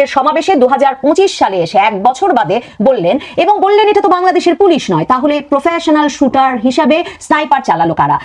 কর্মকর্তাদের সমাবেশে দু হাজার পঁচিশ সালে এসে এক বছর বাদে বললেন, এবং বললেন এটা তো বাংলাদেশের পুলিশ নয়, তাহলে প্রফেশনাল শুটার হিসাবে স্নাইপার চালালো কারা?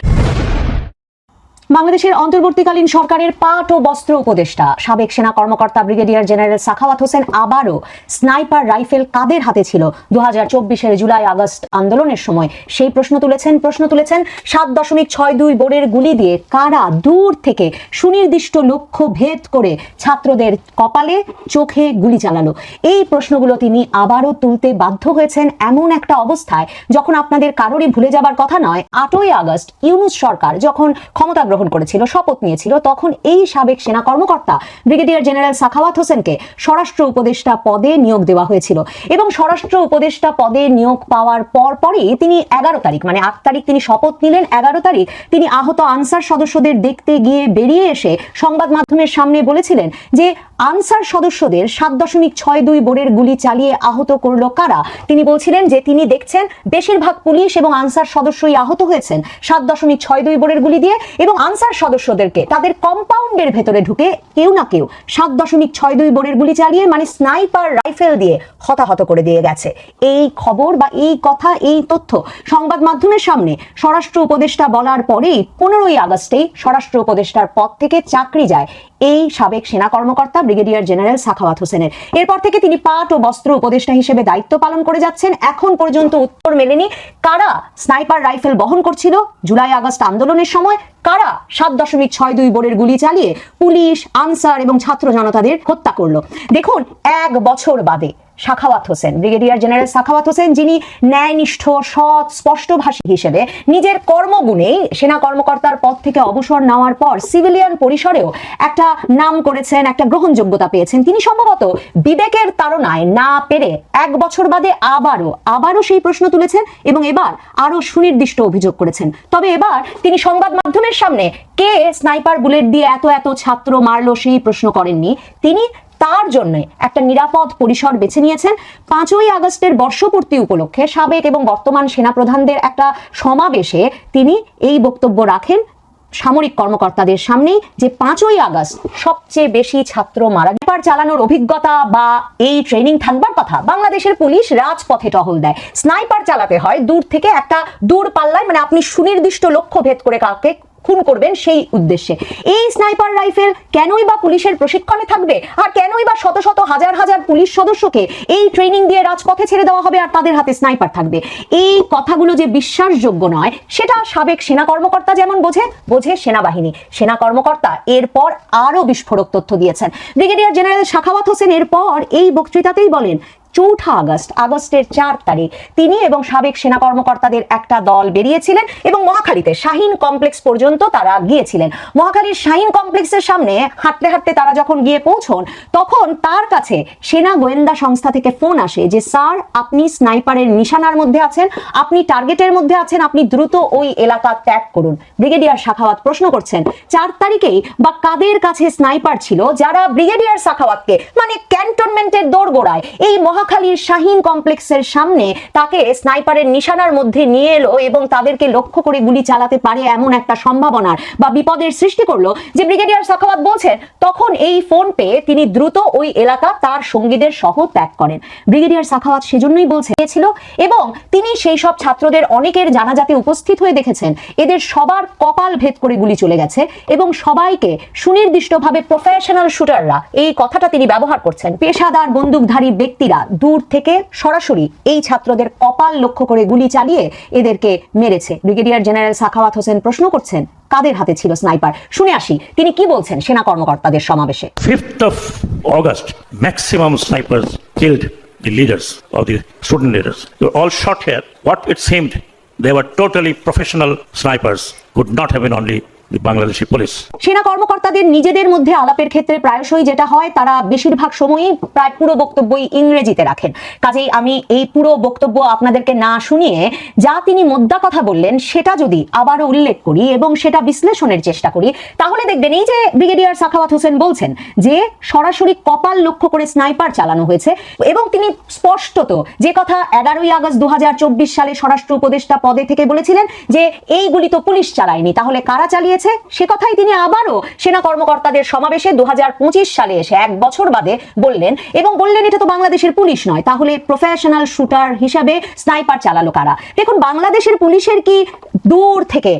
বাংলাদেশের অন্তর্বর্তীকালীন সরকারের পাট ও বস্ত্র উপদেষ্টা, সাবেক সেনা কর্মকর্তা ব্রিগেডিয়ার জেনারেল সাখাওয়াত হোসেন আবারও স্নাইপার রাইফেল কাদের হাতে ছিল? দু হাজার চব্বিশের জুলাই আগস্ট আন্দোলনের সময় সেই প্রশ্ন তুলেছেন প্রশ্ন তুলেছেন সাত দশমিক ছয় দুই বোর্ডের গুলি দিয়ে কারা দূর থেকে সুনির্দিষ্ট লক্ষ্য ভেদ করে ছাত্রদের কপালে চোখে গুলি চালালো? এই প্রশ্নগুলো তিনি আবারও তুলতে বাধ্য হয়েছেন এমন একটা অবস্থায় যখন আপনাদের কারোরই ভুলে যাবার কথা নয়, আটই আগস্ট ইউনুস সরকার যখন ক্ষমতা গ্রহণ করেছিল, শপথ নিয়েছিল। তখন এই সাবেক সেনা কর্মকর্তা ব্রিগেডিয়ার জেনারেল সাখাওয়াত হোসেনকে স্বরাষ্ট্র উপদেষ্টা পদে নিয়োগ দেওয়া হয়েছিল এবং স্বরাষ্ট্র উপদেষ্টা পদে নিয়োগ পাওয়ার পর পরই তিনি এগারো তারিখ মানে আট তারিখ তিনি শপথ নিলেন, এগারো তারিখ তিনি আহত আনসার সদস্যদের দেখতে গিয়ে বেরিয়ে এসে সংবাদ মাধ্যমের সামনে বলেছিলেন যে, আনসার সদস্যদের সাত দশমিক ছয় দুই বোর্ডের গুলি চালিয়ে আহত করল কারা? তিনি বলছিলেন যে, তিনি দেখছেন বেশিরভাগ পুলিশ এবং আনসার সদস্যই আহত হয়েছেন সাত দশমিক ছয় দুই বোর্ডের গুলি দিয়ে এবং আনসার সদস্যদেরকে তাদের কম্পাউন্ডের ভেতরে ঢুকে কেউ না কেউ সাত দশমিক ছয় দুই বোর্ডের গুলি চালিয়ে মানে স্নাইপার রাইফেল দিয়ে হতাহত করে দিয়ে গেছে। এই খবর বা এই কথা, এই তথ্য সংবাদ মাধ্যমের সামনে স্বরাষ্ট্র উপদেষ্টা বলার পরেই পনেরোই আগস্টেই স্বরাষ্ট্র উপদেষ্টার পদ থেকে চাকরি যায় এই সাবেক সেনা কর্মকর্তা ব্রিগেডিয়ার জেনারেল সাখাওয়াত হোসেনের। এরপর থেকে তিনি পাট ও বস্ত্র উপদেষ্টা হিসেবে দায়িত্ব পালন করে যাচ্ছেন। এখন পর্যন্ত উত্তর মেলেনি কারা স্নাইপার রাইফেল বহন করছিল। জুলাই আগস্ট আন্দোলনের সময় কারা সাত দশমিক ছয় দুই বোর্ডের গুলি চালিয়ে পুলিশ, আনসার এবং ছাত্র জনতাদের হত্যা করল। দেখুন, এক বছর বাদে সাখাওয়াত হোসেন, ব্রিগেডিয়ার জেনারেল সাখাওয়াত হোসেন, যিনি ন্যায়নিষ্ঠ, সৎ, স্পষ্টভাষী হিসেবে নিজের কর্মগুণেই সেনা কর্মকর্তার পদ থেকে অবসর নেওয়ার পর সিভিলিয়ান পরিসরেও একটা নাম করেছেন, একটা গ্রহণযোগ্যতা পেয়েছেন। তিনি সম্ভবত বিবেকের তাড়নায় না পেরে এক বছর বাদে আবারও আবারও সেই প্রশ্ন তুলেছেন এবং এবার আরও সুনির্দিষ্ট অভিযোগ করেছেন। তবে এবার তিনি সংবাদ মাধ্যমের সামনে কে স্নাইপার বুলেট দিয়ে এত এত ছাত্র মারলো সেই প্রশ্ন করেননি। তিনি তার জন্য একটা নিরাপদ পরিসর বেছে নিয়েছেন পাঁচই আগস্টের বর্ষপূর্তি উপলক্ষে সাবেক এবং বর্তমান সেনাপ্রধানদের একটা সমাবেশে তিনি এই বক্তব্য রাখেন সামরিক কর্মকর্তাদের সামনেই যে পাঁচই আগস্ট সবচেয়ে বেশি ছাত্র মারা গেবার চালানোর অভিজ্ঞতা বা এই ট্রেনিং থাকবার কথা, বাংলাদেশের পুলিশ রাজপথে টহল দেয়। স্নাইপার চালাতে হয় দূর থেকে একটা দূর পাল্লায় মানে আপনি সুনির্দিষ্ট লক্ষ্য ভেদ করে কাউকে খুন করবেন সেই উদ্দেশ্যে। এই স্নাইপার রাইফেল কেনই বা পুলিশের প্রশিক্ষণে থাকবে? আর কেনই বা শত শত হাজার হাজার পুলিশ সদস্যকে এই ট্রেনিং দিয়ে রাজপথে ছেড়ে দেওয়া হবে আর তাদের হাতে স্নাইপার থাকবে? এই কথাগুলো যে বিশ্বাসযোগ্য নয়, সেটা সাবেক সেনা কর্মকর্তা যেমন বোঝে বোঝে সেনাবাহিনী। সেনা কর্মকর্তা এরপর আরও বিস্ফোরক তথ্য দিয়েছেন। ব্রিগেডিয়ার জেনারেল শাখাওয়াত হোসেন এরপর এই বক্তৃতাতেই বলেন চৌঠা আগস্ট, আগস্টের চার তারিখ। তিনি এবং সাবেক সেনা কর্মকর্তাদের একটা দল বেরিয়েছিলেন এবং মহাখালীতে শাহিন কমপ্লেক্স পর্যন্ত তারা গিয়েছিলেন। মহাখালীর শাহিন কমপ্লেক্সের সামনে হাঁটতে হাঁটতে তারা যখন গিয়ে পৌঁছন, তখন তার কাছে সেনা গোয়েন্দা সংস্থা থেকে ফোন আসে যে, স্যার, আপনি স্নাইপারের নিশানার মধ্যে আছেন, আপনি টার্গেটের মধ্যে আছেন, আপনি দ্রুত ওই এলাকা ত্যাগ করুন। ব্রিগেডিয়ার শাখাওয়াত প্রশ্ন করছেন, চার তারিখেই বা কাদের কাছে স্নাইপার ছিল যারা ব্রিগেডিয়ার শাখাওয়াতকে মানে ক্যান্টনমেন্টের দোরগোড়ায়, এই মহাখালীর শাহিন কমপ্লেক্সের সামনে তাকে স্নাইপারের নিশানার মধ্যে নিয়ে এলো এবং তাদেরকে লক্ষ্য করে গুলি চালাতে পারে এমন একটা সম্ভাবনার বা বিপদের সৃষ্টি করল। যে ব্রিগেডিয়ার সাখাওয়াত বলছেন, তখন এই ফোন পেয়ে তিনি দ্রুত ওই এলাকা তার সঙ্গীদের সহ ত্যাগ করেন। ব্রিগেডিয়ার সাখাওয়াত সেজন্যই বলছে ছিল এবং তিনি সেই সব ছাত্রদের অনেকের জানাজাতে উপস্থিত হয়ে দেখেছেন। এদের সবার কপাল ভেদ করে গুলি চলে গেছে এবং সবাইকে সুনির্দিষ্টভাবে প্রফেশনাল শুটাররা এই কথাটা তিনি ব্যবহার করছেন। পেশাদার বন্দুকধারী ব্যক্তিরা দূর থেকে সরাসরি এই ছাত্রদের কপাল লক্ষ্য করে গুলি চালিয়ে এদেরকে মেরেছে। ব্রিগেডিয়ার জেনারেল সাখাওয়াত হোসেন প্রশ্ন করছেন, কাদের হাতে ছিল স্নাইপার? শুনে আসি, তিনি কি বলছেন সেনা কর্মকর্তাদের সমাবেশে? Fifth of August maximum sniper killed the leaders of the totally professional snipers could not have only Bangladeshi police. সেনা কর্মকর্তাদের নিজেদের মধ্যে আলাপের ক্ষেত্রে প্রায়শই যেটা হয়, তারা বেশিরভাগ সময়ই প্রায় পুরো বক্তব্যই ইংরেজিতে রাখেন কাজেই আমি এই পুরো বক্তব্য আপনাদেরকে না শুনিয়ে যা তিনি মোদ্দা কথা বললেন, সেটা যদি আবারও উল্লেখ করি এবং সেটা বিশ্লেষণের চেষ্টা করি, তাহলে দেখবেন এই যে ব্রিগেডিয়ার সাখাওয়াত হোসেন বলছেন যে সরাসরি কপাল লক্ষ্য করে স্নাইপার চালানো হয়েছে এবং তিনি স্পষ্টত যে কথা এগারোই আগস্ট দু হাজার চব্বিশ সালে স্বরাষ্ট্র উপদেষ্টা পদে থেকে বলেছিলেন যে এইগুলি তো পুলিশ চালায়নি, তাহলে কারা চালিয়েছে গেছে সে কথাই তিনি আবারও সেনা কর্মকর্তাদের সমাবেশে দু হাজার পঁচিশ সালে এসে এক বছর বাদে বললেন, এবং বললেন, এটা তো বাংলাদেশের পুলিশ নয়। তাহলে প্রফেশনাল শুটার হিসাবে স্নাইপার চালালো কারা? দেখুন, বাংলাদেশের পুলিশের কি দূর থেকে